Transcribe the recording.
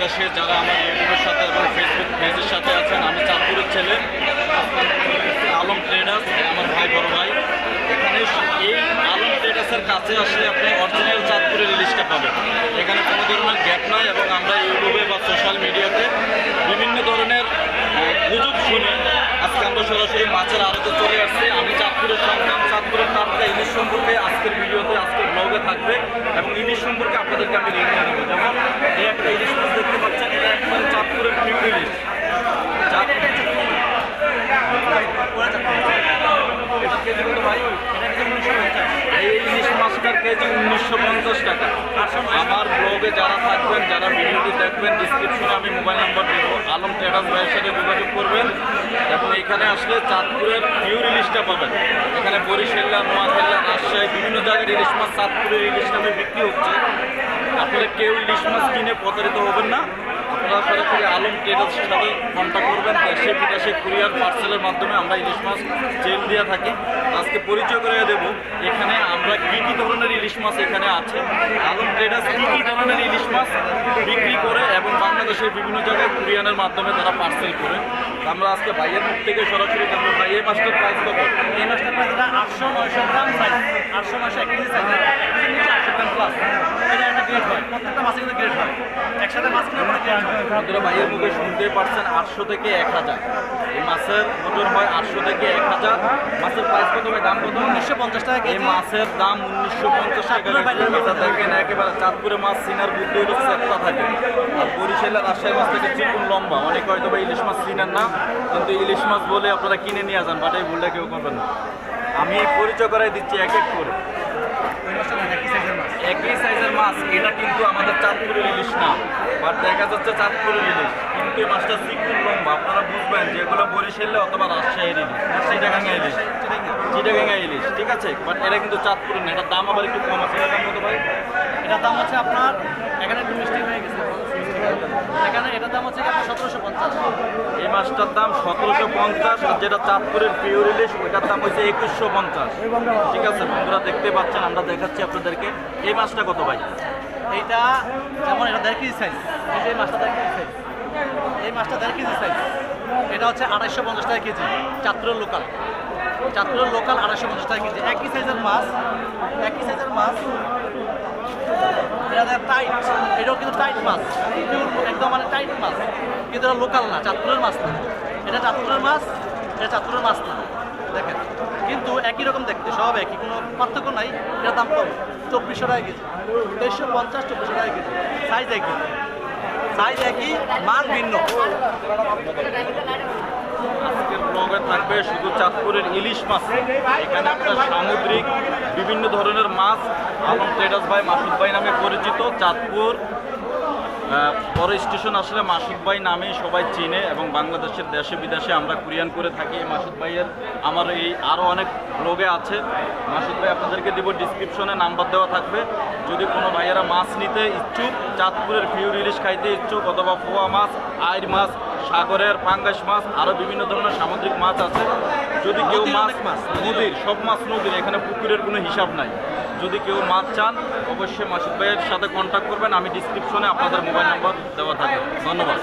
বাংলাদেশে যারা আমার ইউটিউবের সাথে এবং ফেসবুক পেজের সাথে আছেন, আমি চাঁদপুরের ছেলে, আলম ট্রেডার্স আমার ভাই, বড় ভাই। এখানে এই আলম ট্রেডার্সের কাছে আসলে আপনি অরিজিনাল চাঁদপুরের ইলিশটা পাবেন। এখানে কোনো ধরনের গ্যাপ নাই এবং আমরা ইউটিউবে বা সোশ্যাল মিডিয়াতে বিভিন্ন ধরনের গুজব শুনে আজকে আমরা সরাসরি মাছের আড়তে চলে আসছি। আমি চাঁদপুরের সন্তান চাঁদপুরের টাটকা ইলিশ সম্পর্কে আজকের ভিডিওতে, আজকের ব্লগে থাকবে এবং ইলিশ সম্পর্কে আপনাদেরকে আমি রিভিউ দেবো যেমন এই একটা ইলিশ মাছ দেখতে পাচ্ছেন এটা একবারে চাঁদপুরের পিউর ইলিশ চাঁদপুর এটা কেজি কত ভাই এই ইলিশ মাছটার কেজি উনিশশো পঞ্চাশ টাকা। আমার ব্লগে যারা থাকবেন, যারা ভিডিওটি দেখবেন ডিসক্রিপশনে আমি মোবাইল নাম্বার দেবো। আলম ট্রেডার্স ভাইয়ের যোগাযোগ করবেন এবং এখানে আসলে চাঁদপুরের পিওর ইলিশটা পাবেন। এখানে বরিশাল্লা নোয়াখাল্লা রাজশাহী, বিভিন্ন জায়গার ইলিশ মাছ চাঁদপুরের ইলিশ নামে বিক্রি হচ্ছে। আপনারা কেউ ইলিশ মাছ কিনে প্রতারিত হবেন না। আপনারা সরাসরি আলম ট্রেডার্সের সাথে কন্ট্যাক্ট করবেন। দেশে, বিদেশে কুরিয়ার পার্সেলের মাধ্যমে আমরা ইলিশ মাছ জেল দিয়ে থাকি। আজকে পরিচয় করে দেব, এখানে আমরা কী কী ধরনের ইলিশ মাছ এখানে আছে। আলম ট্রেডার্স কী ধরনের ইলিশ মাছ বিক্রি করে এবং বাংলাদেশের বিভিন্ন জায়গায় কুরিয়ানের মাধ্যমে তারা পার্সেল করে। আমরা আজকে ভাইয়ের মুখ থেকে সরাসরি জানব, ভাই, এই মাছটার প্রাইস কত? এই মাছটার প্রাইস আটশো নয়শো গ্রাম সাইজ আটশো নয়শো এক কেজি সাইজ নিচে আটশো গ্রাম প্লাস এটা একটা গ্রেড হয় প্রত্যেকটা মাছে কিন্তু গ্রেড হয়। একসাথে মাছ কিনে পরে গ্রেড হয়। আপনারা ভাইয়ের মুখে শুনতেই পারছেন আটশো থেকে এক হাজার। এই মাছের ওজন হয় আটশো থেকে এক হাজার। মাছের প্রাইস কত দাম কত? উনিশশো পঞ্চাশ টাকা এই মাছের দাম উনিশশো পঞ্চাশ টাকা এটা দেখেন একেবারে চাঁদপুরে মাছ সিনার বুদ্ধি হলো চেপটা থাকে। আর বরিশালের রাজশাহী মাছ থেকে চিকুন লম্বা। অনেক হয়তো বা ইলিশ মাছ চিনেন না কিন্তু ইলিশ মাছ বলে আপনারা কিনে নিয়ে যান বাট এই ভুলটা কেউ করবেন না। আমি পরিচয় করাই দিচ্ছি এক এক করে। একই সাইজের মাছ এটা কিন্তু আমাদের চাঁদপুরের ইলিশ না। বাট দেখা যাচ্ছে চাঁদপুরের ইলিশ কিন্তু এই মাছটা চিকুন লম্বা। আপনারা বুঝবেন যেগুলো বরিশালে অথবা রাজশাহীর ইলিশ চিটাগাঙ্গা ইলিশ চিটাগাঙ্গা ইলিশ ঠিক আছে? বাট এটা কিন্তু চাঁদপুরের না, এটার দাম আবার একটু কম আছে। এটার দাম কত ভাই? এটার দাম হচ্ছে আপনার, এখানে একটু মিষ্টি হয়ে গেছে। এটার দাম হচ্ছে সতেরোশো পঞ্চাশ। এই মাছটার দাম সতেরোশো পঞ্চাশ, আর যেটা চাঁদপুরের পিওর ইলিশ, ওইটার দাম হচ্ছে একুশশো পঞ্চাশ। ঠিক আছে, বন্ধুরা দেখতে পাচ্ছেন, আমরা দেখাচ্ছি আপনাদেরকে। এই মাছটা কত ভাই? এইটা যেমন এটা দেড় কেজি সাইজ এই যে মাছটা কেজি সাইজ এই মাছটা দেড় কেজি সাইজ এটা হচ্ছে আড়াইশো পঞ্চাশ টাকা কেজি, চাঁদপুরের লোকাল চাঁদপুরের লোকাল আড়াইশো পঞ্চাশ টাকা কেজি। একই সাইজের মাছ, একই সাইজের মাছ। এটা টাইট এটাও কিন্তু টাইট মাছ। একদম মানে টাইট মাছ। কিন্তু এটা লোকাল না, চাঁদপুরের মাছ না। এটা চাঁদপুরের মাছ, এটা চাঁদপুরের মাছ না। দেখেন, কিন্তু একই রকম দেখতে, সব একই, কোনো পার্থক্য নাই। এটার দাম কম, চব্বিশশো টাকা কেজি। তেইশশো পঞ্চাশ, চব্বিশশো টাকা কেজি। সাইজ একই। সাইজ একই, মান ভিন্ন। থাকবে শুধু চাঁদপুরের ইলিশ মাছ। এখানে আপনার সামুদ্রিক, বিভিন্ন ধরনের মাছ আলম ট্রেডার্স ভাই মাসুদ ভাই নামে পরিচিত। চাঁদপুর বড় স্টেশন আসলে মাসুদ ভাই নামেই সবাই চিনে এবং বাংলাদেশের দেশে বিদেশে আমরা কুরিয়ান করে থাকি। এই মাসুদ ভাইয়ের আমার এই আরও অনেক ব্লগে আছে। মাসুদ ভাই আপনাদেরকে দিব ডিসক্রিপশনে নাম্বার দেওয়া থাকবে। যদি কোনো ভাইয়েরা মাছ নিতে ইচ্ছুক, চাঁদপুরের ফিউর ইলিশ খাইতে ইচ্ছুক অথবা পোয়া মাছ আইর মাছ সাগরের পাঙ্গাস মাছ আরও বিভিন্ন ধরনের সামুদ্রিক মাছ আছে। যদি কেউ মাছ মাছ। নদীর সব মাছ নদীর এখানে পুকুরের কোনো হিসাব নাই। যদি কেউ মাছ চান অবশ্যই মাসুদ ভাইয়ের সাথে কন্ট্যাক্ট করবেন আমি ডিসক্রিপশনে আপনাদের মোবাইল নাম্বার দেওয়া থাকবে। ধন্যবাদ।